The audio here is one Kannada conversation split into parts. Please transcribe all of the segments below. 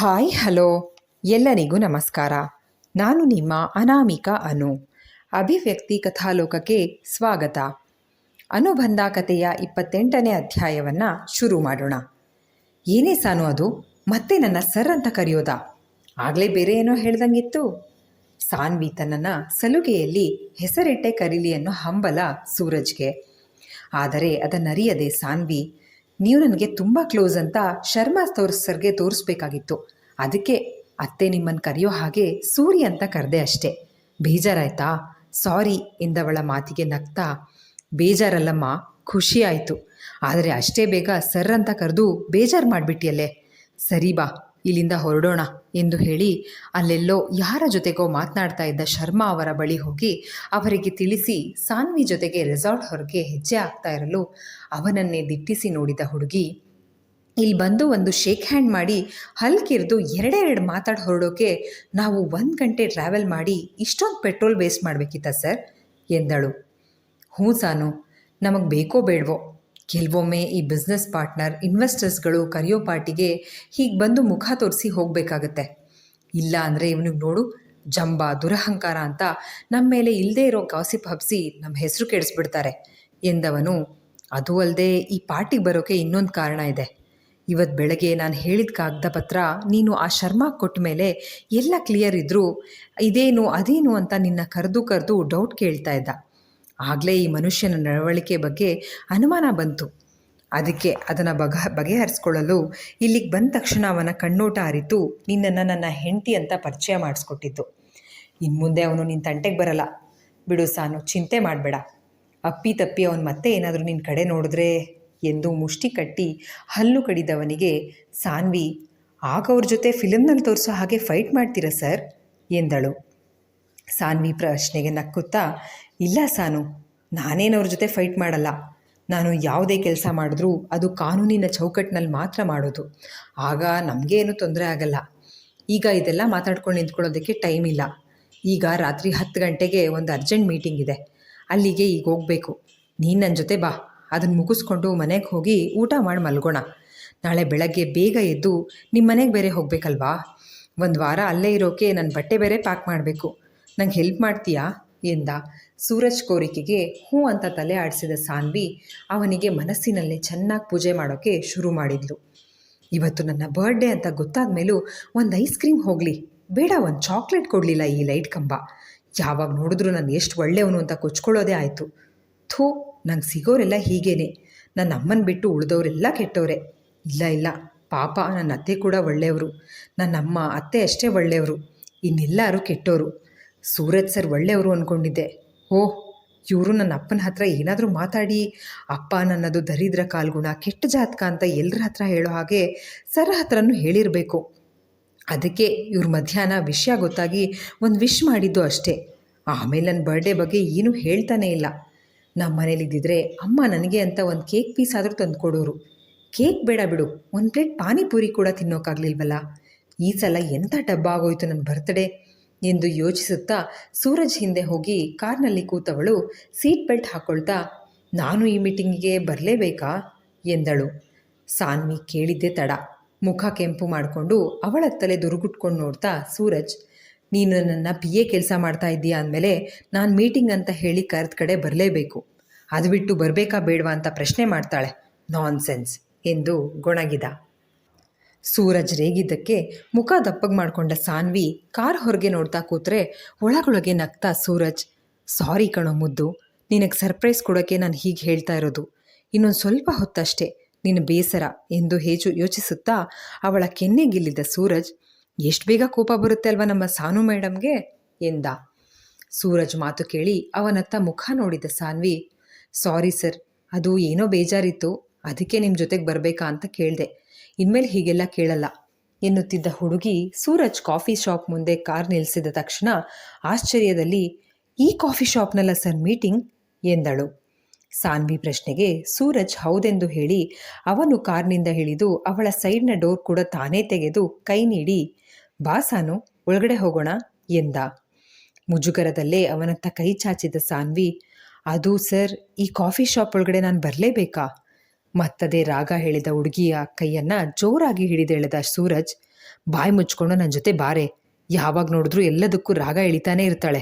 Hi, hello. ಎಲ್ಲರಿಗೂ ನಮಸ್ಕಾರ. ನಾನು ನಿಮ್ಮ ಅನಾಮಿಕ ಅನು. ಅಭಿವ್ಯಕ್ತಿ ಕಥಾಲೋಕಕ್ಕೆ ಸ್ವಾಗತ. ಅನುಬಂಧ ಕಥೆಯ ಇಪ್ಪತ್ತೆಂಟನೇ ಅಧ್ಯಾಯವನ್ನು ಶುರು ಮಾಡೋಣ. ಏನೇ ಸಾನು ಅದು, ಮತ್ತೆ ನನ್ನ ಸರ್ ಅಂತ ಕರೆಯೋದ? ಆಗಲೇ ಬೇರೆ ಏನೋ ಹೇಳ್ದಂಗಿತ್ತು. ಸಾನ್ವಿ ತನ್ನನ್ನು ಸಲುಗೆಯಲ್ಲಿ ಹೆಸರಿಟ್ಟೆ ಕರೀಲಿ ಅನ್ನೋ ಹಂಬಲ ಸೂರಜ್ಗೆ. ಆದರೆ ಅದನ್ನರಿಯದೆ ಸಾನ್ವಿ ನೀವು ನನಗೆ ತುಂಬ ಕ್ಲೋಸ್ ಅಂತ ಶರ್ಮಾ ತೋರ್ಸ್ ಸರ್ಗೆ ತೋರಿಸ್ಬೇಕಾಗಿತ್ತು. ಅದಕ್ಕೆ ಅತ್ತೆ ನಿಮ್ಮನ್ನು ಕರೆಯೋ ಹಾಗೆ ಸೂರಿ ಅಂತ ಕರೆದೆ ಅಷ್ಟೇ. ಬೇಜಾರಾಯ್ತಾ? ಸಾರಿ ಎಂದವಳ ಮಾತಿಗೆ ನಗ್ತಾ ಬೇಜಾರಲ್ಲಮ್ಮ, ಖುಷಿ ಆಯಿತು. ಆದರೆ ಅಷ್ಟೇ ಬೇಗ ಸರ್ ಅಂತ ಕರೆದು ಬೇಜಾರು ಮಾಡಿಬಿಟ್ಟಿಯಲ್ಲೇ. ಸರಿ ಬಾ. ಇಲ್ಲಿಂದ ಹೊರಡೋಣ ಎಂದು ಹೇಳಿ ಅಲ್ಲೆಲ್ಲೋ ಯಾರ ಜೊತೆಗೋ ಮಾತನಾಡ್ತಾ ಇದ್ದ ಶರ್ಮಾ ಅವರ ಬಳಿ ಹೋಗಿ ಅವರಿಗೆ ತಿಳಿಸಿ ಸಾನ್ವಿ ಜೊತೆಗೆ ರೆಸಾರ್ಟ್ ಹೊರಗೆ ಹೆಜ್ಜೆ ಆಗ್ತಾ ಇರಲು ಅವನನ್ನೇ ದಿಟ್ಟಿಸಿ ನೋಡಿದ ಹುಡುಗಿ ಇಲ್ಲಿ ಬಂದು ಒಂದು ಶೇಕ್ ಹ್ಯಾಂಡ್ ಮಾಡಿ ಹಲ್ಕಿರಿದು ಎರಡೆರಡು ಮಾತಾಡಿ ಹೊರಡೋಕೆ ನಾವು ಒಂದು ಗಂಟೆ ಟ್ರಾವೆಲ್ ಮಾಡಿ ಇಷ್ಟೊಂದು ಪೆಟ್ರೋಲ್ ವೇಸ್ಟ್ ಮಾಡಬೇಕಿತ್ತ ಸರ್? ಎಂದಳು. ಹ್ಞೂ ಸಾನು, ನಮಗೆ ಬೇಕೋ ಬೇಡವೋ ಕೆಲವೊಮ್ಮೆ ಈ ಬಿಸ್ನೆಸ್ ಪಾರ್ಟ್ನರ್ ಇನ್ವೆಸ್ಟರ್ಸ್ಗಳು ಕರೆಯೋ ಪಾರ್ಟಿಗೆ ಹೀಗೆ ಬಂದು ಮುಖ ತೋರಿಸಿ ಹೋಗಬೇಕಾಗತ್ತೆ. ಇಲ್ಲ ಅಂದರೆ ಇವನಿಗೆ ನೋಡು, ಜಂಬ ದುರಹಂಕಾರ ಅಂತ ನಮ್ಮ ಮೇಲೆ ಇಲ್ಲದೇ ಇರೋ ಗಾಸಿಪ್ ಹಬ್ಸಿ ನಮ್ಮ ಹೆಸರು ಕೆಡಿಸ್ಬಿಡ್ತಾರೆ. ಎಂದವನು, ಅದು ಅಲ್ಲದೆ ಈ ಪಾರ್ಟಿಗೆ ಬರೋಕ್ಕೆ ಇನ್ನೊಂದು ಕಾರಣ ಇದೆ. ಇವತ್ತು ಬೆಳಗ್ಗೆ ನಾನು ಹೇಳಿದ ಕಾಗದ ಪತ್ರ ನೀನು ಆ ಶರ್ಮಾ ಕೊಟ್ಟ ಮೇಲೆ ಎಲ್ಲ ಕ್ಲಿಯರ್ ಇದ್ದರೂ ಇದೇನು ಅದೇನು ಅಂತ ನಿನ್ನ ಕರೆದು ಕರೆದು ಡೌಟ್ ಕೇಳ್ತಾ ಇದ್ದ. ಆಗಲೇ ಈ ಮನುಷ್ಯನ ನಡವಳಿಕೆ ಬಗ್ಗೆ ಅನುಮಾನ ಬಂತು. ಅದಕ್ಕೆ ಅದನ್ನು ಬಗ, ಬಗೆಹರಿಸ್ಕೊಳ್ಳಲು ಇಲ್ಲಿಗೆ ಬಂದ ತಕ್ಷಣ ಅವನ ಕಣ್ಣೋಟ ಅರಿತು ನಿನ್ನನ್ನು ನನ್ನ ಹೆಂಡತಿ ಅಂತ ಪರಿಚಯ ಮಾಡಿಸ್ಕೊಟ್ಟಿದ್ದು. ಇನ್ನು ಮುಂದೆ ಅವನು ನಿನ್ನ ತಂಟೆಗೆ ಬರಲ್ಲ. ಬಿಡು ಸಾನು, ಚಿಂತೆ ಮಾಡಬೇಡ. ಅಪ್ಪಿ ತಪ್ಪಿ ಅವನು ಮತ್ತೆ ಏನಾದರೂ ನಿನ್ನ ಕಡೆ ನೋಡಿದ್ರೆ ಎಂದು ಮುಷ್ಟಿ ಕಟ್ಟಿ ಹಲ್ಲು ಕಡಿದವನಿಗೆ, ಸಾನ್ವಿ, ಆಗ ಅವ್ರ ಜೊತೆ ಫಿಲಮ್ನಲ್ಲಿ ತೋರಿಸೋ ಹಾಗೆ ಫೈಟ್ ಮಾಡ್ತೀರಾ ಸರ್? ಎಂದಳು. ಸಾನ್ವಿ ಪ್ರಶ್ನೆಗೆ ನಕ್ಕುತ್ತಾ, ಇಲ್ಲ ಸಾನು ನಾನೇನವ್ರ ಜೊತೆ ಫೈಟ್ ಮಾಡಲ್ಲ. ನಾನು ಯಾವುದೇ ಕೆಲಸ ಮಾಡಿದ್ರೂ ಅದು ಕಾನೂನಿನ ಚೌಕಟ್ಟಿನಲ್ಲಿ ಮಾತ್ರ ಮಾಡೋದು. ಆಗ ನಮಗೇನು ತೊಂದರೆ ಆಗಲ್ಲ. ಈಗ ಇದೆಲ್ಲ ಮಾತಾಡ್ಕೊಂಡು ನಿಂತ್ಕೊಳ್ಳೋದಕ್ಕೆ ಟೈಮ್ ಇಲ್ಲ. ಈಗ ರಾತ್ರಿ ಹತ್ತು ಗಂಟೆಗೆ ಒಂದು ಅರ್ಜೆಂಟ್ ಮೀಟಿಂಗ್ ಇದೆ. ಅಲ್ಲಿಗೆ ಈಗ ಹೋಗಬೇಕು. ನೀನು ನನ್ನ ಜೊತೆ ಬಾ. ಅದನ್ನು ಮುಗಿಸ್ಕೊಂಡು ಮನೆಗೆ ಹೋಗಿ ಊಟ ಮಾಡಿ ಮಲ್ಗೋಣ. ನಾಳೆ ಬೆಳಗ್ಗೆ ಬೇಗ ಎದ್ದು ನಿಮ್ಮ ಮನೆಗೆ ಬೇರೆ ಹೋಗಬೇಕಲ್ವಾ? ಒಂದು ವಾರ ಅಲ್ಲೇ ಇರೋಕೆ ನನ್ನ ಬಟ್ಟೆ ಬೇರೆ ಪ್ಯಾಕ್ ಮಾಡಬೇಕು. ನಂಗೆ ಹೆಲ್ಪ್ ಮಾಡ್ತೀಯಾ? ಎಂದ. ಸೂರಜ್ ಕೋರಿಕೆಗೆ ಹ್ಞೂ ಅಂತ ತಲೆ ಆಡಿಸಿದ ಸಾನ್ವಿ ಅವನಿಗೆ ಮನಸ್ಸಿನಲ್ಲೇ ಚೆನ್ನಾಗಿ ಪೂಜೆ ಮಾಡೋಕ್ಕೆ ಶುರು ಮಾಡಿದ್ಲು. ಇವತ್ತು ನನ್ನ ಬರ್ಡೇ ಅಂತ ಗೊತ್ತಾದ ಮೇಲೂ ಒಂದು ಐಸ್ ಕ್ರೀಮ್ ಹೋಗಲಿ. ಬೇಡ, ಒಂದು ಚಾಕ್ಲೇಟ್ ಕೊಡಲಿಲ್ಲ ಈ ಲೈಟ್ ಕಂಬ. ಯಾವಾಗ ನೋಡಿದ್ರು ನಾನು ಎಷ್ಟು ಒಳ್ಳೆಯವನು ಅಂತ ಕೊಚ್ಕೊಳ್ಳೋದೇ ಆಯಿತು. ಥೂ, ನಂಗೆ ಸಿಗೋರೆಲ್ಲ ಹೀಗೇನೆ. ನನ್ನ ಅಮ್ಮನ ಬಿಟ್ಟು ಉಳಿದವರೆಲ್ಲ ಕೆಟ್ಟವರೆ ಇಲ್ಲ ಇಲ್ಲ, ಪಾಪ ನನ್ನ ಅತ್ತೆ ಕೂಡ ಒಳ್ಳೆಯವರು. ನನ್ನ ಅಮ್ಮ, ಅತ್ತೆ ಅಷ್ಟೇ ಒಳ್ಳೆಯವರು. ಇನ್ನೆಲ್ಲರೂ ಕೆಟ್ಟವರು ಸೂರಜ್ ಸರ್ ಒಳ್ಳೆಯವರು ಅಂದ್ಕೊಂಡಿದ್ದೆ ಓಹ್ ಇವರು ನನ್ನ ಅಪ್ಪನ ಹತ್ರ ಏನಾದರೂ ಮಾತಾಡಿ, ಅಪ್ಪ ನನ್ನದು ದರಿದ್ರ ಕಾಲ್ಗುಣ, ಕೆಟ್ಟ ಜಾತಕ ಅಂತ ಎಲ್ಲರ ಹತ್ರ ಹೇಳೋ ಹಾಗೆ ಸರ್ ಹತ್ರನೂ ಹೇಳಿರಬೇಕು. ಅದಕ್ಕೆ ಇವ್ರ ಮಧ್ಯಾಹ್ನ ವಿಷಯ ಗೊತ್ತಾಗಿ ಒಂದು ವಿಶ್ ಮಾಡಿದ್ದು ಅಷ್ಟೇ. ಆಮೇಲೆ ನನ್ನ ಬರ್ಡೇ ಬಗ್ಗೆ ಏನೂ ಹೇಳ್ತಾನೇ ಇಲ್ಲ. ನಮ್ಮ ಮನೇಲಿದ್ದಿದ್ರೆ ಅಮ್ಮ ನನಗೆ ಅಂತ ಒಂದು ಕೇಕ್ ಪೀಸ್ ಆದರೂ ತಂದು ಕೊಡೋರು. ಕೇಕ್ ಬೇಡ ಬಿಡು, ಒಂದು ಪ್ಲೇಟ್ ಪಾನಿಪುರಿ ಕೂಡ ತಿನ್ನೋಕ್ಕಾಗಲಿಲ್ವಲ್ಲ ಈ ಸಲ ಎಂಥ ಡಬ್ಬ ಆಗೋಯ್ತು ನನ್ನ ಬರ್ತ್ಡೇ ಎಂದು ಯೋಚಿಸುತ್ತಾ ಸೂರಜ್ ಹಿಂದೆ ಹೋಗಿ ಕಾರ್ನಲ್ಲಿ ಕೂತವಳು, ಸೀಟ್ ಬೆಲ್ಟ್ ಹಾಕ್ಕೊಳ್ತಾ ನಾನು ಈ ಮೀಟಿಂಗಿಗೆ ಬರಲೇಬೇಕಾ? ಎಂದಳು. ಸಾನ್ವಿ ಕೇಳಿದ್ದೆ ತಡ. ಮುಖ ಕೆಂಪು ಮಾಡಿಕೊಂಡು ಅವಳ ತಲೆ ದುರುಗುಟ್ಕೊಂಡು ನೋಡ್ತಾ ಸೂರಜ್, ನೀನು ನನ್ನ ಪಿ ಎ ಕೆಲಸ ಮಾಡ್ತಾ ಇದ್ದೀಯಾ ಅಂದಮೇಲೆ ನಾನು ಮೀಟಿಂಗ್ ಅಂತ ಹೇಳಿ ಕರೆದ ಕಡೆ ಬರಲೇಬೇಕು. ಅದು ಬಿಟ್ಟು ಬರಬೇಕಾ ಬೇಡವಾ ಅಂತ ಪ್ರಶ್ನೆ ಮಾಡ್ತಾಳೆ. ನಾನ್ ಸೆನ್ಸ್ ಎಂದು ಗೊಣಗಿದ. ಸೂರಜ್ ರೇಗಿದ್ದಕ್ಕೆ ಮುಖ ದಪ್ಪಗೆ ಮಾಡಿಕೊಂಡ ಸಾನ್ವಿ ಕಾರ್ ಹೊರಗೆ ನೋಡ್ತಾ ಕೂತ್ರೆ ಒಳಗೊಳಗೆ ನಗ್ತಾ ಸೂರಜ್, ಸಾರಿ ಕಣೋ ಮುದ್ದು, ನಿನಗೆ ಸರ್ಪ್ರೈಸ್ ಕೊಡೋಕ್ಕೆ ನಾನು ಹೀಗೆ ಹೇಳ್ತಾ ಇರೋದು. ಇನ್ನೊಂದು ಸ್ವಲ್ಪ ಹೊತ್ತಷ್ಟೇ ನಿನ್ನ ಬೇಸರ ಎಂದು ಹೇಜು ಯೋಚಿಸುತ್ತಾ ಅವಳ ಕೆನ್ನೆಗಿಲ್ಲಿದ್ದ ಸೂರಜ್, ಎಷ್ಟು ಬೇಗ ಕೋಪ ಬರುತ್ತೆ ಅಲ್ವಾ ನಮ್ಮ ಸಾನು ಮೇಡಮ್ಗೆ? ಎಂದ. ಸೂರಜ್ ಮಾತು ಕೇಳಿ ಅವನತ್ತ ಮುಖ ನೋಡಿದ ಸಾನ್ವಿ, ಸಾರಿ ಸರ್, ಅದು ಏನೋ ಬೇಜಾರಿತ್ತು, ಅದಕ್ಕೆ ನಿಮ್ಮ ಜೊತೆಗೆ ಬರಬೇಕಾ ಅಂತ ಕೇಳಿದೆ. ಇನ್ಮೇಲೆ ಹೀಗೆಲ್ಲ ಕೇಳಲ್ಲ. ಎನ್ನುತ್ತಿದ್ದ ಹುಡುಗಿ ಸೂರಜ್ ಕಾಫಿ ಶಾಪ್ ಮುಂದೆ ಕಾರ್ ನಿಲ್ಲಿಸಿದ ತಕ್ಷಣ ಆಶ್ಚರ್ಯದಲ್ಲಿ, ಈ ಕಾಫಿ ಶಾಪ್ನಲ್ಲ ಸರ್ ಮೀಟಿಂಗ್? ಎಂದಳು. ಸಾನ್ವಿ ಪ್ರಶ್ನೆಗೆ, ಸೂರಜ್ ಹೌದೆಂದು ಹೇಳಿ, ಅವನು ಕಾರ್ನಿಂದ ಇಳಿದು ಅವಳ ಸೈಡ್ನ ಡೋರ್ ಕೂಡ ತಾನೇ ತೆಗೆದು ಕೈ ನೀಡಿ, ಬಾ ಸಾನು, ಒಳಗಡೆ ಹೋಗೋಣ? ಎಂದ. ಮುಜುಗರದಲ್ಲೇ ಅವನತ್ತ ಕೈ ಚಾಚಿದ ಸಾನ್ವಿ, ಅದು ಸರ್, ಈ ಕಾಫಿ ಶಾಪ್ ಒಳಗಡೆ ನಾನು ಬರಲೇಬೇಕಾ? ಮತ್ತದೇ ರಾಗ ಹೇಳಿದ ಹುಡುಗಿಯ ಕೈಯನ್ನ ಜೋರಾಗಿ ಹಿಡಿದೆಳೆದ ಸೂರಜ್, ಬಾಯಿ ಮುಚ್ಕೊಂಡು ನನ್ನ ಜೊತೆ ಬಾರೆ. ಯಾವಾಗ ನೋಡಿದ್ರೂ ಎಲ್ಲದಕ್ಕೂ ರಾಗ ಎಳಿತಾನೇ ಇರ್ತಾಳೆ.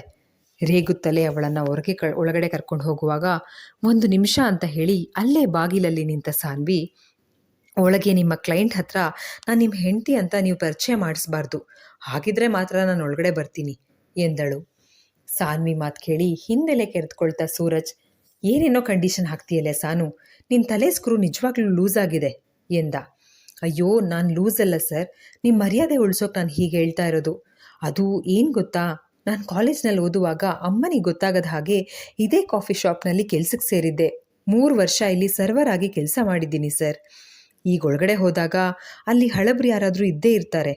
ರೇಗುತ್ತಲೇ ಅವಳನ್ನು ಹೊರಗೆ ಕ, ಒಳಗಡೆ ಕರ್ಕೊಂಡು ಹೋಗುವಾಗ ಒಂದು ನಿಮಿಷ ಅಂತ ಹೇಳಿ ಅಲ್ಲೇ ಬಾಗಿಲಲ್ಲಿ ನಿಂತ ಸಾನ್ವಿ, ಒಳಗೆ ನಿಮ್ಮ ಕ್ಲೈಂಟ್ ಹತ್ರ ನಾನು ನಿಮ್ಮ ಹೆಂಡತಿ ಅಂತ ನೀವು ಪರಿಚಯ ಮಾಡಿಸ್ಬಾರ್ದು. ಹಾಗಿದ್ರೆ ಮಾತ್ರ ನಾನು ಒಳಗಡೆ ಬರ್ತೀನಿ ಎಂದಳು. ಸಾನ್ವಿ ಮಾತು ಕೇಳಿ ಹಿಂದೆಲೆ ಕೆರೆದುಕೊಳ್ತಾ ಸೂರಜ್, ಏನೇನೋ ಕಂಡೀಷನ್ ಹಾಕ್ತೀಯಲ್ಲ ಸಾನು? ನಿನ್ನ ತಲೆ ಸ್ಕ್ರೂ ನಿಜವಾಗ್ಲೂ ಲೂಸ್ ಆಗಿದೆ ಎಂದ. ಅಯ್ಯೋ, ನಾನು ಲೂಸ್ ಅಲ್ಲ ಸರ್ ನಿಮ್ಮ ಮರ್ಯಾದೆ ಉಳ್ಸೋಕೆ ನಾನು ಹೀಗೆ ಹೇಳ್ತಾ ಇರೋದು. ಅದು ಏನು ಗೊತ್ತಾ? ನಾನು ಕಾಲೇಜ್ನಲ್ಲಿ ಓದುವಾಗ ಅಮ್ಮನಿಗೆ ಗೊತ್ತಾಗದ ಹಾಗೆ ಇದೇ ಕಾಫಿ ಶಾಪ್ನಲ್ಲಿ ಕೆಲ್ಸಕ್ಕೆ ಸೇರಿದ್ದೆ. ಮೂರು ವರ್ಷ ಇಲ್ಲಿ ಸರ್ವರ್ ಆಗಿ ಕೆಲಸ ಮಾಡಿದ್ದೀನಿ ಸರ್ ಈಗ ಒಳಗಡೆ ಹೋದಾಗ ಅಲ್ಲಿ ಹಳಬ್ರು ಯಾರಾದರೂ ಇದ್ದೇ ಇರ್ತಾರೆ.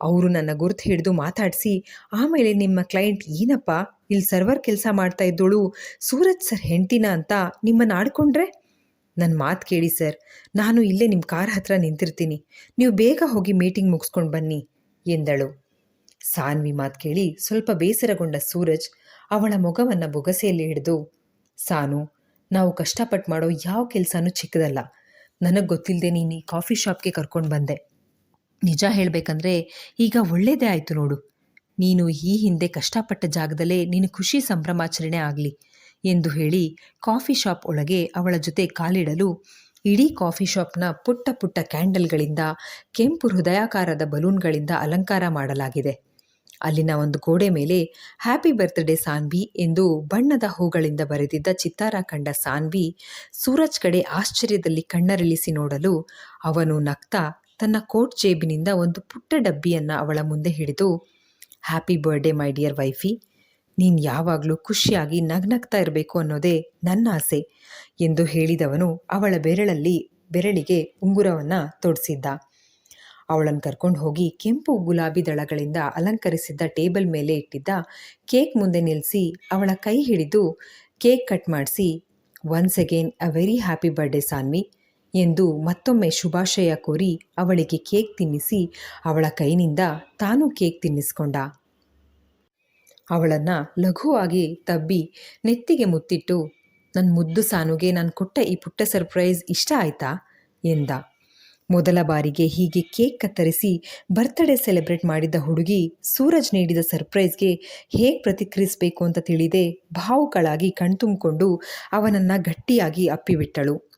ಅವರು ನನ್ನ ಗುರುತು ಹಿಡಿದು ಮಾತಾಡಿಸಿ, ಆಮೇಲೆ ನಿಮ್ಮ ಕ್ಲೈಂಟ್ ಏನಪ್ಪ? ಇಲ್ಲಿ ಸರ್ವರ್ ಕೆಲಸ ಮಾಡ್ತಾ ಇದ್ದೋಳು ಸೂರಜ್ ಸರ್ ಹೆಂಡ್ತಿನ ಅಂತ ನಿಮ್ಮನ್ನು ಆಡ್ಕೊಂಡ್ರೆ? ನನ್ನ ಮಾತು ಕೇಳಿ, ಸರ್. ನಾನು ಇಲ್ಲೇ ನಿಮ್ಮ ಕಾರ್ ಹತ್ರ ನಿಂತಿರ್ತೀನಿ. ನೀವು ಬೇಗ ಹೋಗಿ ಮೀಟಿಂಗ್ ಮುಗಿಸ್ಕೊಂಡು ಬನ್ನಿ, ಎಂದಳು. ಸಾನ್ವಿ ಮಾತು ಕೇಳಿ ಸ್ವಲ್ಪ ಬೇಸರಗೊಂಡ ಸೂರಜ್ ಅವಳ ಮೊಗವನ್ನು ಬೊಗಸೆಯಲ್ಲಿ ಹಿಡಿದು, ಸಾನು, ನಾವು ಕಷ್ಟಪಟ್ಟು ಮಾಡೋ ಯಾವ ಕೆಲಸನೂ ಚಿಕ್ಕದಲ್ಲ. ನನಗೆ ಗೊತ್ತಿಲ್ಲದೆ ನೀನು ಈ ಕಾಫಿ ಶಾಪ್ಗೆ ಕರ್ಕೊಂಡು ಬಂದೆ. ನಿಜ ಹೇಳಬೇಕಂದ್ರೆ ಈಗ ಒಳ್ಳೇದೇ ಆಯಿತು ನೋಡು. ನೀನು ಈ ಹಿಂದೆ ಕಷ್ಟಪಟ್ಟ ಜಾಗದಲ್ಲೇ ನೀನು ಖುಷಿ ಸಂಭ್ರಮಾಚರಣೆ ಆಗಲಿ. ಎಂದು ಹೇಳಿ ಕಾಫಿ ಶಾಪ್ ಒಳಗೆ ಅವಳ ಜೊತೆ ಕಾಲಿಡಲು ಇಡೀ ಕಾಫಿ ಶಾಪ್ನ ಪುಟ್ಟ ಪುಟ್ಟ ಕ್ಯಾಂಡಲ್ಗಳಿಂದ, ಕೆಂಪು ಹೃದಯಾಕಾರದ ಬಲೂನ್ಗಳಿಂದ ಅಲಂಕಾರ ಮಾಡಲಾಗಿದೆ. ಅಲ್ಲಿನ ಒಂದು ಗೋಡೆ ಮೇಲೆ ಹ್ಯಾಪಿ ಬರ್ತ್ಡೇ ಸಾನ್ವಿ ಎಂದು ಬಣ್ಣದ ಹೂಗಳಿಂದ ಬರೆದಿದ್ದ ಚಿತ್ತಾರ ಕಂಡ ಸಾನ್ವಿ ಸೂರಜ್ ಕಡೆ ಆಶ್ಚರ್ಯದಲ್ಲಿ ಕಣ್ಣರಿಳಿಸಿ ನೋಡಲು ಅವನು ನಗ್ತಾ ತನ್ನ ಕೋಟ್ ಜೇಬಿನಿಂದ ಒಂದು ಪುಟ್ಟ ಡಬ್ಬಿಯನ್ನು ಅವಳ ಮುಂದೆ ಹಿಡಿದು, happy birthday my dear wifey ನೀನು ಯಾವಾಗಲೂ ಖುಷಿಯಾಗಿ ನಗ್ನಗ್ತಾ ಇರಬೇಕು ಅನ್ನೋದೇ ನನ್ನ ಆಸೆ ಎಂದು ಹೇಳಿದವನು ಅವಳ ಬೆರಳಲ್ಲಿ ಬೆರಳಿಗೆ ಉಂಗುರವನ್ನು ತೊಡಿಸಿದ್ದ. ಅವಳನ್ನು ಕರ್ಕೊಂಡು ಹೋಗಿ ಕೆಂಪು ಗುಲಾಬಿ ದಳಗಳಿಂದ ಅಲಂಕರಿಸಿದ್ದ ಟೇಬಲ್ ಮೇಲೆ ಇಟ್ಟಿದ್ದ ಕೇಕ್ ಮುಂದೆ ನಿಲ್ಲಿಸಿ ಅವಳ ಕೈ ಹಿಡಿದು ಕೇಕ್ ಕಟ್ ಮಾಡಿಸಿ once again a very happy birthday Saanvi ಎಂದು ಮತ್ತೊಮ್ಮೆ ಶುಭಾಶಯ ಕೋರಿ ಅವಳಿಗೆ ಕೇಕ್ ತಿನ್ನಿಸಿ ಅವಳ ಕೈನಿಂದ ತಾನೂ ಕೇಕ್ ತಿನ್ನಿಸ್ಕೊಂಡ. ಅವಳನ್ನು ಲಘುವಾಗಿ ತಬ್ಬಿ ನೆತ್ತಿಗೆ ಮುತ್ತಿಟ್ಟು ನನ್ನ ಮುದ್ದು ಸಾನುಗೆ ನಾನು ಕೊಟ್ಟ ಈ ಪುಟ್ಟ ಸರ್ಪ್ರೈಸ್ ಇಷ್ಟ ಆಯ್ತಾ? ಎಂದ. ಮೊದಲ ಬಾರಿಗೆ ಹೀಗೆ ಕೇಕ್ ಕತ್ತರಿಸಿ ಬರ್ತ್ಡೇ ಸೆಲೆಬ್ರೇಟ್ ಮಾಡಿದ್ದ ಹುಡುಗಿ ಸೂರಜ್ ನೀಡಿದ ಸರ್ಪ್ರೈಸ್ಗೆ ಹೇಗೆ ಪ್ರತಿಕ್ರಿಯಿಸಬೇಕು ಅಂತ ತಿಳಿದೇ ಭಾವುಗಳಾಗಿ ಕಣ್ತುಂಬಿಕೊಂಡು ಅವನನ್ನು ಗಟ್ಟಿಯಾಗಿ ಅಪ್ಪಿಬಿಟ್ಟಳು.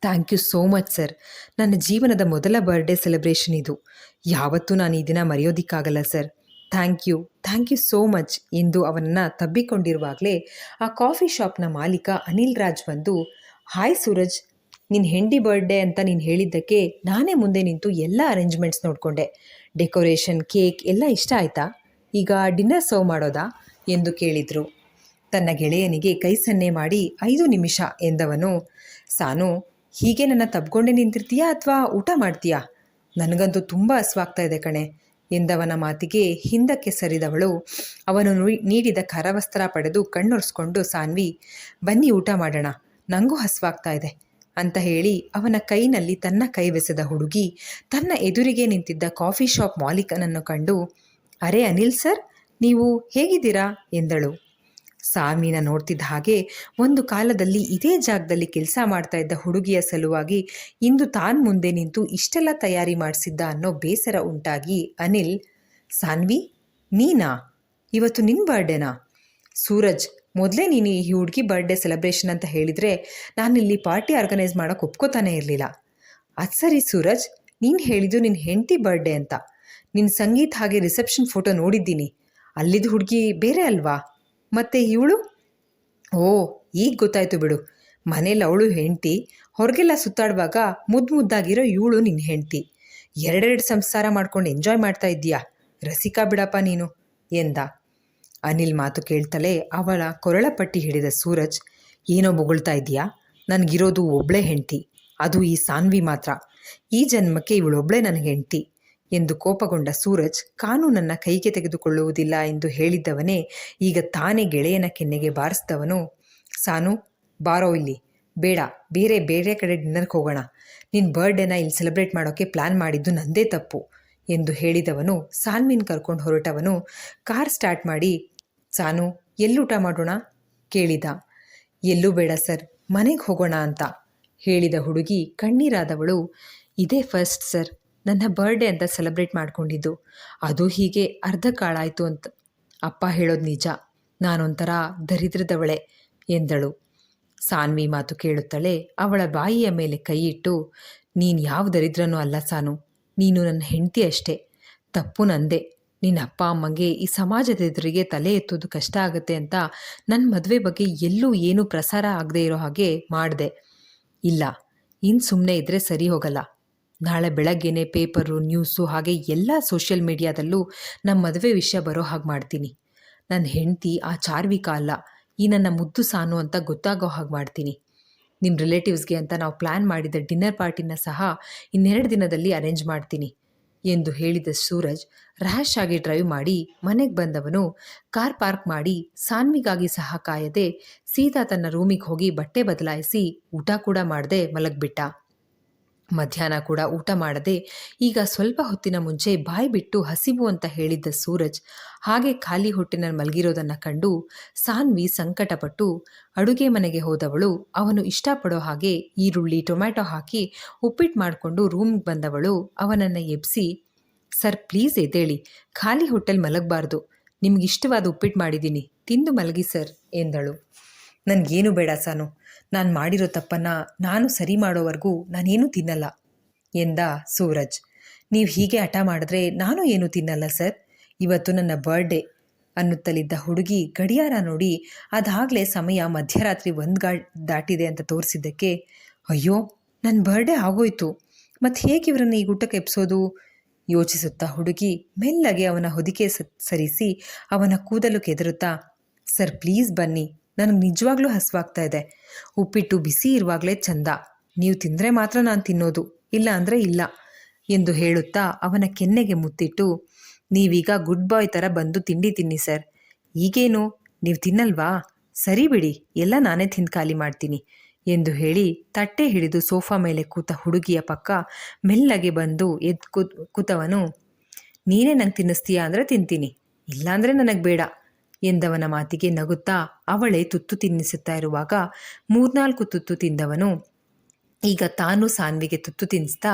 Thank you so much sir. ನನ್ನ ಜೀವನದ ಮೊದಲ ಬರ್ಡೇ ಸೆಲೆಬ್ರೇಷನ್ ಇದು. ಯಾವತ್ತೂ ನಾನು ಈ ದಿನ ಮರೆಯೋದಿಕ್ಕಾಗಲ್ಲ sir. Thank you. Thank you so much ಎಂದು ಅವನನ್ನು ತಬ್ಬಿಕೊಂಡಿರುವಾಗಲೇ ಆ ಕಾಫಿ ಶಾಪ್ನ ಮಾಲೀಕ ಅನಿಲ್ ರಾಜ್ ಬಂದು, ಹಾಯ್ ಸೂರಜ್ ನಿನ್ನ ಹೆಂಡಿ ಬರ್ಡೇ ಅಂತ ನೀನು ಹೇಳಿದ್ದಕ್ಕೆ ನಾನೇ ಮುಂದೆ ನಿಂತು ಎಲ್ಲ ಅರೇಂಜ್ಮೆಂಟ್ಸ್ ನೋಡಿಕೊಂಡೆ. ಡೆಕೋರೇಷನ್, ಕೇಕ್ ಎಲ್ಲ ಇಷ್ಟ ಆಯಿತಾ? ಈಗ ಡಿನ್ನರ್ ಸರ್ವ್ ಮಾಡೋದಾ? ಎಂದು ಕೇಳಿದರು. ತನ್ನ ಗೆಳೆಯನಿಗೆ ಕೈ ಸನ್ನೆ ಮಾಡಿ, ಐದು ನಿಮಿಷ, ಎಂದವನು, ಸಾನು, ಹೀಗೆ ನನ್ನ ತಬ್ಕೊಂಡೆ ನಿಂತಿರ್ತೀಯಾ ಅಥವಾ ಊಟ ಮಾಡ್ತೀಯಾ? ನನಗಂತೂ ತುಂಬ ಹಸುವಾಗ್ತಾ ಇದೆ ಕಣೆ. ಎಂದವನ ಮಾತಿಗೆ ಹಿಂದಕ್ಕೆ ಸರಿದವಳು. ಅವನು ನೀಡಿದ ಕರವಸ್ತ್ರ ಪಡೆದು ಕಣ್ಣೊರೆಸ್ಕೊಂಡು ಸಾನ್ವಿ, ಬನ್ನಿ ಊಟ ಮಾಡೋಣ ನನಗೂ ಹಸ್ವಾಗ್ತಾ ಇದೆ, ಅಂತ ಹೇಳಿ ಅವನ ಕೈನಲ್ಲಿ ತನ್ನ ಕೈವೆಸೆದ ಹುಡುಗಿ, ತನ್ನ ಎದುರಿಗೆ ನಿಂತಿದ್ದ ಕಾಫಿ ಶಾಪ್ ಮಾಲೀಕನನ್ನು ಕಂಡು, ಅರೆ ಅನಿಲ್ ಸರ್, ನೀವು ಹೇಗಿದ್ದೀರಾ? ಎಂದಳು. ಸಾನ್ವಿನ ನೋಡ್ತಿದ್ದ ಹಾಗೆ ಒಂದು ಕಾಲದಲ್ಲಿ ಇದೇ ಜಾಗದಲ್ಲಿ ಕೆಲಸ ಮಾಡ್ತಾ ಇದ್ದ ಹುಡುಗಿಯ ಸಲುವಾಗಿ ಇಂದು ತಾನು ಮುಂದೆ ನಿಂತು ಇಷ್ಟೆಲ್ಲ ತಯಾರಿ ಮಾಡಿಸಿದ್ದ ಅನ್ನೋ ಬೇಸರ ಉಂಟಾಗಿ ಅನಿಲ್, ಸಾನ್ವಿ, ನೀನಾ? ಇವತ್ತು ನಿನ್ನ ಬರ್ಡೇನಾ? ಸೂರಜ್, ಮೊದಲೇ ನೀನು ಈ ಹುಡುಗಿ ಬರ್ಡೇ ಸೆಲೆಬ್ರೇಷನ್ ಅಂತ ಹೇಳಿದರೆ ನಾನು ಇಲ್ಲಿ ಪಾರ್ಟಿ ಆರ್ಗನೈಸ್ ಮಾಡೋಕೆ ಒಪ್ಕೋತಾನೆ ಇರಲಿಲ್ಲ. ಅದು ಸರಿ ಸೂರಜ್, ನೀನು ಹೇಳಿದ್ದು ನಿನ್ನ ಹೆಂಡತಿ ಬರ್ಡೇ ಅಂತ. ನಿನ್ನ ಸಂಗೀತ್ ಹಾಗೆ ರಿಸೆಪ್ಷನ್ ಫೋಟೋ ನೋಡಿದ್ದೀನಿ. ಅಲ್ಲಿದ್ದ ಹುಡುಗಿ ಬೇರೆ ಅಲ್ವಾ? ಮತ್ತೆ ಇವಳು? ಓ, ಈಗ ಗೊತ್ತಾಯ್ತು ಬಿಡು. ಮನೇಲಿ ಅವಳು ಹೆಂಡ್ತಿ, ಹೊರಗೆಲ್ಲ ಸುತ್ತಾಡುವಾಗ ಮುದ್ದು ಮುದ್ದಾಗಿರೋ ಇವಳು ನಿನ್ನ ಹೆಂಡ್ತಿ. ಎರಡೆರಡು ಸಂಸಾರ ಮಾಡ್ಕೊಂಡು ಎಂಜಾಯ್ ಮಾಡ್ತಾ ಇದ್ದೀಯಾ? ರಸಿಕಾ ಬಿಡಪ್ಪ ನೀನು, ಎಂದ. ಅನಿಲ್ ಮಾತು ಕೇಳ್ತಲೇ ಅವಳ ಕೊರಳ ಪಟ್ಟಿ ಹಿಡಿದ ಸೂರಜ್, ಏನೋ ಬೊಗಳ್ತಾ ಇದೀಯಾ ನನಗಿರೋದು ಒಬ್ಳೆ ಹೆಂಡ್ತಿ. ಅದು ಈ ಸಾನ್ವಿ ಮಾತ್ರ. ಈ ಜನ್ಮಕ್ಕೆ ಇವಳೊಬ್ಳೆ ನನಗೆ ಹೆಂಡ್ತಿ. ಎಂದು ಕೋಪಗೊಂಡ ಸೂರಜ್ ಕಾನೂನನ್ನ ಕೈಗೆ ತೆಗೆದುಕೊಳ್ಳುವುದಿಲ್ಲ ಎಂದು ಹೇಳಿದ್ದವನೇ ಈಗ ತಾನೇ ಗೆಳೆಯನ ಕೆನ್ನೆಗೆ ಬಾರಿಸಿದವನು. ಸಾನು, ಬಾರೋ ಇಲ್ಲಿ. ಬೇಡ, ಬೇರೆ ಬೇರೆ ಕಡೆ ಡಿನ್ನರ್ಗೆ ಹೋಗೋಣ. ನಿನ್ನ ಬರ್ಡೇನ ಇಲ್ಲಿ ಸೆಲೆಬ್ರೇಟ್ ಮಾಡೋಕ್ಕೆ ಪ್ಲ್ಯಾನ್ ಮಾಡಿದ್ದು ನಂದೇ ತಪ್ಪು ಎಂದು ಹೇಳಿದವನು. ಸಾನ್ವಿನ್ ಕರ್ಕೊಂಡು ಹೊರಟವನು. ಕಾರ್ ಸ್ಟಾರ್ಟ್ ಮಾಡಿ, ಸಾನು ಎಲ್ಲೂಟ ಮಾಡೋಣ? ಕೇಳಿದ. ಎಲ್ಲೂ ಬೇಡ ಸರ್, ಮನೆಗೆ ಹೋಗೋಣ ಅಂತ, ಹೇಳಿದ ಹುಡುಗಿ. ಕಣ್ಣೀರಾದವಳು, ಇದೇ ಫಸ್ಟ್ ಸರ್ ನನ್ನ ಬರ್ಡೇ ಅಂತ ಸೆಲೆಬ್ರೇಟ್ ಮಾಡ್ಕೊಂಡಿದ್ದು. ಅದು ಹೀಗೆ ಅರ್ಧ ಕಾಳಾಯಿತು ಅಂತ. ಅಪ್ಪ ಹೇಳೋದು ನಿಜ. ನಾನೊಂಥರ ದರಿದ್ರದವಳೆ ಎಂದಳು. ಸಾನ್ವಿ ಮಾತು ಕೇಳುತ್ತಳೆ ಅವಳ ಬಾಯಿಯ ಮೇಲೆ ಕೈಯಿಟ್ಟು ನೀನು ಯಾವ ದರಿದ್ರನೂ ಅಲ್ಲ ಸಾನು. ನೀನು ನನ್ನ ಹೆಂಡತಿ ಅಷ್ಟೇ. ತಪ್ಪು ನಂದೆ. ನಿನ್ನ ಅಪ್ಪ, ಅಮ್ಮಂಗೆ ಈ ಸಮಾಜದ ಎದುರಿಗೆ ತಲೆ ಎತ್ತೋದು ಕಷ್ಟ ಆಗುತ್ತೆ ಅಂತ ನನ್ನ ಮದುವೆ ಬಗ್ಗೆ ಎಲ್ಲೂ ಏನೂ ಪ್ರಸಾರ ಆಗದೆ ಇರೋ ಹಾಗೆ ಮಾಡಿದೆ. ಇಲ್ಲ ಇನ್ನು ಸುಮ್ಮನೆ ಇದ್ದರೆ ಸರಿ ಹೋಗಲ್ಲ. ನಾಳೆ ಬೆಳಗ್ಗೆನೆ ಪೇಪರು ನ್ಯೂಸು ಹಾಗೆ ಎಲ್ಲ ಸೋಷಿಯಲ್ ಮೀಡಿಯಾದಲ್ಲೂ ನಮ್ಮ ಮದುವೆ ವಿಷಯ ಬರೋ ಹಾಗೆ ಮಾಡ್ತೀನಿ. ನನ್ನ ಹೆಂಡತಿ ಆ ಚಾರ್ವಿಕ ಅಲ್ಲ, ಈ ನನ್ನ ಮುದ್ದು ಸಾನು ಅಂತ ಗೊತ್ತಾಗೋ ಹಾಗೆ ಮಾಡ್ತೀನಿ. ನಿಮ್ಮ ರಿಲೇಟಿವ್ಸ್ಗೆ ಅಂತ ನಾವು ಪ್ಲ್ಯಾನ್ ಮಾಡಿದ ಡಿನ್ನರ್ ಪಾರ್ಟಿನ ಸಹ ಇನ್ನೆರಡು ದಿನದಲ್ಲಿ ಅರೇಂಜ್ ಮಾಡ್ತೀನಿ ಎಂದು ಹೇಳಿದ ಸೂರಜ್ ರ್ಯಾಶ್ ಆಗಿ ಡ್ರೈವ್ ಮಾಡಿ ಮನೆಗೆ ಬಂದವನು ಕಾರ್ ಪಾರ್ಕ್ ಮಾಡಿ ಸಾನ್ವಿಗಾಗಿ ಸಹ ಕಾಯದೆ ಸೀತಾ ತನ್ನ ರೂಮಿಗೆ ಹೋಗಿ ಬಟ್ಟೆ ಬದಲಾಯಿಸಿ ಊಟ ಕೂಡ ಮಾಡದೆ ಮಲಗ್ಬಿಟ್ಟ. ಮಧ್ಯಾಹ್ನ ಕೂಡ ಊಟ ಮಾಡದೆ ಈಗ ಸ್ವಲ್ಪ ಹೊತ್ತಿನ ಮುಂಚೆ ಬಾಯಿ ಬಿಟ್ಟು ಹಸಿವು ಅಂತ ಹೇಳಿದ್ದ ಸೂರಜ್ ಹಾಗೆ ಖಾಲಿ ಹೊಟ್ಟೆನ ಮಲಗಿರೋದನ್ನು ಕಂಡು ಸಾನ್ವಿ ಸಂಕಟಪಟ್ಟು ಅಡುಗೆ ಮನೆಗೆ ಹೋದವಳು. ಅವನು ಇಷ್ಟಪಡೋ ಹಾಗೆ ಈರುಳ್ಳಿ, ಟೊಮ್ಯಾಟೊ ಹಾಕಿ ಉಪ್ಪಿಟ್ಟು ಮಾಡಿಕೊಂಡು ರೂಮ್ಗೆ ಬಂದವಳು. ಅವನನ್ನು ಎಬ್ಸಿ, ಸರ್, ಪ್ಲೀಸ್ ಎದ್ದೇಳಿ. ಖಾಲಿ ಹೊಟ್ಟೆಲ್ ಮಲಗಬಾರ್ದು. ನಿಮ್ಗಿಷ್ಟವಾದ ಉಪ್ಪಿಟ್ಟು ಮಾಡಿದ್ದೀನಿ ತಿಂದು ಮಲಗಿ ಸರ್, ಎಂದಳು. ನನಗೇನು ಬೇಡ ಸಾನು. ನಾನು ಮಾಡಿರೋ ತಪ್ಪನ್ನು ನಾನು ಸರಿ ಮಾಡೋವರೆಗೂ ನಾನೇನೂ ತಿನ್ನಲ್ಲ, ಎಂದ ಸೂರಜ್. ನೀವು ಹೀಗೆ ಹಠ ಮಾಡಿದ್ರೆ ನಾನು ಏನು ತಿನ್ನಲ್ಲ, ಸರ್. ಇವತ್ತು ನನ್ನ ಬರ್ಡೇ ಅನ್ನುತ್ತಲಿದ್ದ ಹುಡುಗಿ ಗಡಿಯಾರ ನೋಡಿ ಅದಾಗಲೇ ಸಮಯ ಮಧ್ಯರಾತ್ರಿ ಒಂದು ಗಾ ದಾಟಿದೆ ಅಂತ ತೋರಿಸಿದ್ದಕ್ಕೆ, ಅಯ್ಯೋ ನನ್ನ ಬರ್ಡೇ ಆಗೋಯ್ತು. ಮತ್ತು ಹೇಗೆ ಇವರನ್ನು ಈ ಊಟಕ್ಕೆ ಎಪ್ಸೋದು ಯೋಚಿಸುತ್ತಾ ಹುಡುಗಿ ಮೆಲ್ಲಗೆ ಅವನ ಹೊದಿಕೆ ಸರಿಸಿ ಅವನ ಕೂದಲು ಕೆದರುತ್ತಾ, ಸರ್, ಪ್ಲೀಸ್ ಬನ್ನಿ. ನನಗೆ ನಿಜವಾಗ್ಲೂ ಹಸುವಾಗ್ತಾ ಇದೆ. ಉಪ್ಪಿಟ್ಟು ಬಿಸಿ ಇರುವಾಗಲೇ ಚಂದ. ನೀವು ತಿಂದರೆ ಮಾತ್ರ ನಾನು ತಿನ್ನೋದು, ಇಲ್ಲ ಅಂದರೆ ಇಲ್ಲ ಎಂದು ಹೇಳುತ್ತಾ ಅವನ ಕೆನ್ನೆಗೆ ಮುತ್ತಿಟ್ಟು, ನೀವೀಗ ಗುಡ್ ಬಾಯ್ ಥರ ಬಂದು ತಿಂಡಿ ತಿನ್ನಿ ಸರ್. ಈಗೇನು? ನೀವು ತಿನ್ನಲ್ವಾ? ಸರಿ ಬಿಡಿ, ಎಲ್ಲ ನಾನೇ ತಿಂದು ಖಾಲಿ ಮಾಡ್ತೀನಿ ಎಂದು ಹೇಳಿ ತಟ್ಟೆ ಹಿಡಿದು ಸೋಫಾ ಮೇಲೆ ಕೂತ ಹುಡುಗಿಯ ಪಕ್ಕ ಮೆಲ್ಲಗೆ ಬಂದು ಕುತವನು ಕೂತವನು, ನೀನೇ ನಂಗೆ ತಿನ್ನಿಸ್ತೀಯಾ ಅಂದರೆ ತಿಂತೀನಿ, ಇಲ್ಲಾಂದರೆ ನನಗೆ ಬೇಡ. ಎಂದವನ ಮಾತಿಗೆ ನಗುತ್ತಾ ಅವಳೇ ತುತ್ತು ತಿನ್ನಿಸುತ್ತಾ ಇರುವಾಗ ಮೂರ್ನಾಲ್ಕು ತುತ್ತು ತಿಂದವನು, ಈಗ ತಾನು ಸಾನ್ವಿಗೆ ತುತ್ತು ತಿನ್ನಿಸ್ತಾ,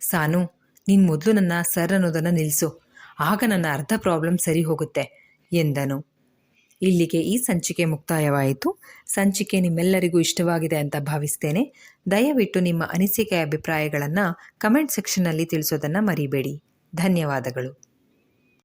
ಸಾನು, ನೀನು ಮೊದಲು ನನ್ನ ಸರ್ ಅನ್ನೋದನ್ನು ನಿಲ್ಲಿಸು ಆಗ ನನ್ನ ಅರ್ಧ ಪ್ರಾಬ್ಲಮ್ ಸರಿ ಹೋಗುತ್ತೆ, ಎಂದನು. ಇಲ್ಲಿಗೆ ಈ ಸಂಚಿಕೆ ಮುಕ್ತಾಯವಾಯಿತು. ಸಂಚಿಕೆ ನಿಮ್ಮೆಲ್ಲರಿಗೂ ಇಷ್ಟವಾಗಿದೆ ಅಂತ ಭಾವಿಸ್ತೇನೆ. ದಯವಿಟ್ಟು ನಿಮ್ಮ ಅನಿಸಿಕೆ ಅಭಿಪ್ರಾಯಗಳನ್ನು ಕಮೆಂಟ್ ಸೆಕ್ಷನ್ನಲ್ಲಿ ತಿಳಿಸೋದನ್ನು ಮರಿಬೇಡಿ. ಧನ್ಯವಾದಗಳು.